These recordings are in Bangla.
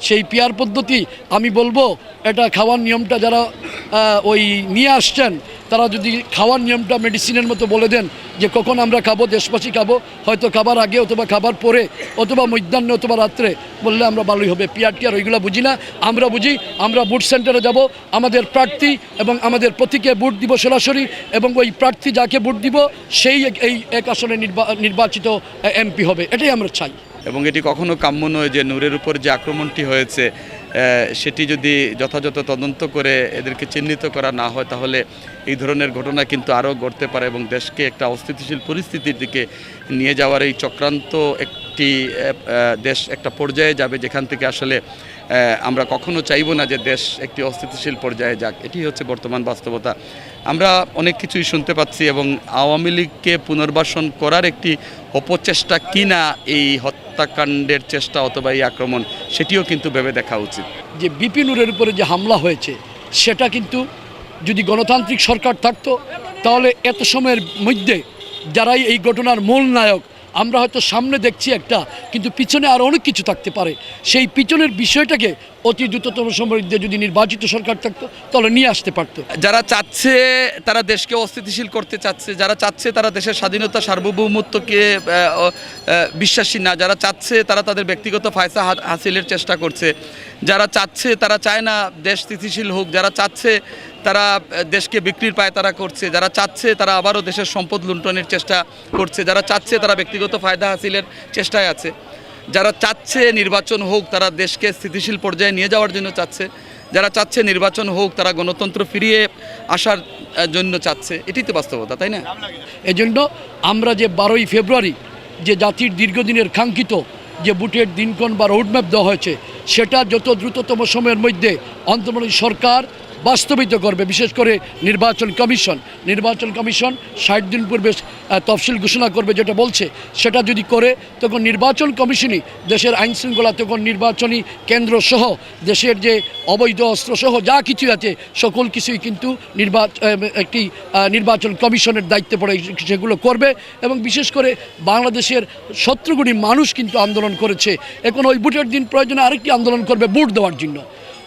সেই পিয়ার পদ্ধতি আমি বলব, এটা খাওয়ার নিয়মটা যারা ওই নিয়ে আসছেন, তারা যদি খাওয়ার নিয়মটা মেডিসিনের মতো বলে দেন যে কখন আমরা খাব, দেশবাসী খাব, হয়তো খাবার আগে অথবা খাবার পরে, অথবা মধ্যাহ্নে অথবা রাত্রে, বললে আমরা ভালোই হবে। পিয়ার টিয়ার ওইগুলো বুঝি না। আমরা বুঝি, আমরা বুট সেন্টারে যাব, আমাদের প্রার্থী এবং আমাদের প্রতীকে বুট দিব সরাসরি এবং ওই প্রার্থী যাকে বুট দিব, সেই এই এক আসনে নির্বা- নির্বাচিত এমপি হবে। এটাই আমরা চাই। এবং এটি কখনো কাম্য নয় যে নূরের উপর যে আক্রমণটি হয়েছে সেটি যদি যথাযথ তদন্ত করে এদেরকে চিহ্নিত করা না হয়, তাহলে এই ধরনের ঘটনা কিন্তু আরও ঘটতে পারে এবং দেশকে একটা অস্থিতিশীল পরিস্থিতির দিকে নিয়ে যাওয়ার এই চক্রান্ত একটি দেশ একটা পর্যায়ে যাবে যেখান থেকে আসলে আমরা কখনো চাইব না যে দেশ একটি অস্থিতিশীল পর্যায়ে যাক। এটি হচ্ছে বর্তমান বাস্তবতা। আমরা অনেক কিছুই শুনতে পাচ্ছি এবং আওয়ামী লীগকে পুনর্বাসন করার একটি অপচেষ্টা কিনা এই হত্যাকাণ্ডের চেষ্টা অথবা এই আক্রমণ, সেটিও কিন্তু ভেবে দেখা উচিত। যে বিপিনুরের উপরে যে হামলা হয়েছে, সেটা কিন্তু যদি গণতান্ত্রিক সরকার থাকতো, তাহলে এত সময়ের মধ্যে যারাই এই ঘটনার মূল নায়ক আমরা হয়তো সামনে দেখছি একটা, কিন্তু পিছনে আর অনেক কিছু থাকতে পারে। সেই পিছনের বিষয়টাকে অতি দ্রুততম মধ্যে যদি নির্বাচিত সরকার থাকতো, তাহলে নিয়ে আসতে পারতো। যারা চাচ্ছে তারা দেশকে অস্থিতিশীল করতে চাচ্ছে, যারা চাচ্ছে তারা দেশের স্বাধীনতা, সার্বভৌমত্বকে বিশ্বাসী না, যারা চাচ্ছে তারা তাদের ব্যক্তিগত ফায়সা হাসিলের চেষ্টা করছে। যারা চাচ্ছে তারা চায় না দেশ স্থিতিশীল হোক, যারা চাচ্ছে তারা দেশকে বিক্রির পায় তারা করছে, যারা চাচ্ছে তারা আবারও দেশের সম্পদ লুণ্ঠনের চেষ্টা করছে, যারা চাচ্ছে তারা ব্যক্তিগত ফায়দা হাসিলের চেষ্টায় আছে। যারা চাচ্ছে নির্বাচন হোক, তারা দেশকে স্থিতিশীল পর্যায়ে নিয়ে যাওয়ার জন্য চাচ্ছে। যারা চাচ্ছে নির্বাচন হোক, তারা গণতন্ত্র ফিরিয়ে আসার জন্য চাচ্ছে। এটি তো বাস্তবতা, তাই না? এজন্য আমরা যে বারোই ফেব্রুয়ারি যে জাতির দীর্ঘদিনের কাঙ্ক্ষিত যে বুটের দিনক্ষণ বা রোডম্যাপ দেওয়া হয়েছে, সেটা যত দ্রুততম সময়ের মধ্যে অন্তর্বর্তী সরকার বাস্তবিত করবে, বিশেষ করে নির্বাচন কমিশন। নির্বাচন কমিশন ষাট দিন পূর্বে তফসিল ঘোষণা করবে যেটা বলছে, সেটা যদি করে, তখন নির্বাচন কমিশনই দেশের আইন শৃঙ্খলা তখন নির্বাচনী কেন্দ্র সহ দেশের যে অবৈধ অস্ত্র সহ যা কিছু আছে, সকল কিছুই কিন্তু নির্বাচন একটি নির্বাচন কমিশনের দায়িত্বে পড়ে, সেগুলো করবে। এবং বিশেষ করে বাংলাদেশের কোটি মানুষ কিন্তু আন্দোলন করেছে। এখন ওই বুটের দিন প্রয়োজনে আরেকটি আন্দোলন করবে বুট দেওয়ার জন্য।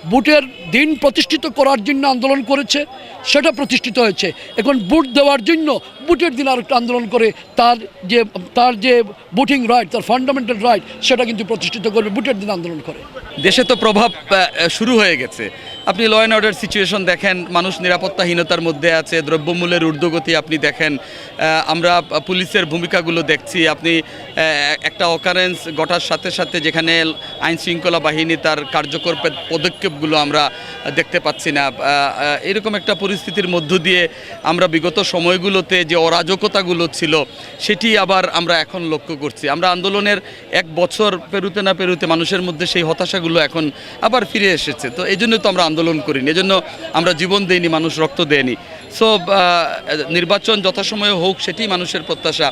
বুটের দিন প্রতিষ্ঠিত করার জন্য আন্দোলন করেছে, সেটা প্রতিষ্ঠিত হয়েছে। এখন বুট দেওয়ার জন্য বুটের দিন আরেকটা আন্দোলন করে, তার যে তার যে ভোটিং রাইট তার ফান্ডামেন্টাল রাইট সেটা কিন্তু প্রতিষ্ঠিত করবে, বুটের দিন আন্দোলন করে। দেশে তো প্রভাব শুরু হয়ে গেছে। আপনি ল অ্যান্ড অর্ডার সিচুয়েশন দেখেন, মানুষ নিরাপত্তাহীনতার মধ্যে আছে, দ্রব্যমূল্যের ঊর্ধ্বগতি আপনি দেখেন। আমরা পুলিশের ভূমিকাগুলো দেখছি, আপনি একটা অকারেন্স ঘটার সাথে সাথে যেখানে আইন শৃঙ্খলা বাহিনী তার কার্যকর পে- পদক্ষেপগুলো আমরা দেখতে পাচ্ছি না। এরকম একটা পরিস্থিতির মধ্য দিয়ে আমরা বিগত সময়গুলোতে যে অরাজকতাগুলো ছিল, সেটি আবার আমরা এখন লক্ষ্য করছি। আমরা আন্দোলনের এক বছর পেরুতে না পেরুতে মানুষের মধ্যে সেই হতাশাগুলো এখন আবার ফিরে এসেছে। তো এই জন্য তো আমরা আন্দোলন করিনি এজন্য আমরা জীবন দেইনি, মানুষ রক্ত দেয়নি। সো নির্বাচন যথাসময়ে হোক, সেটি মানুষের প্রত্যাশা।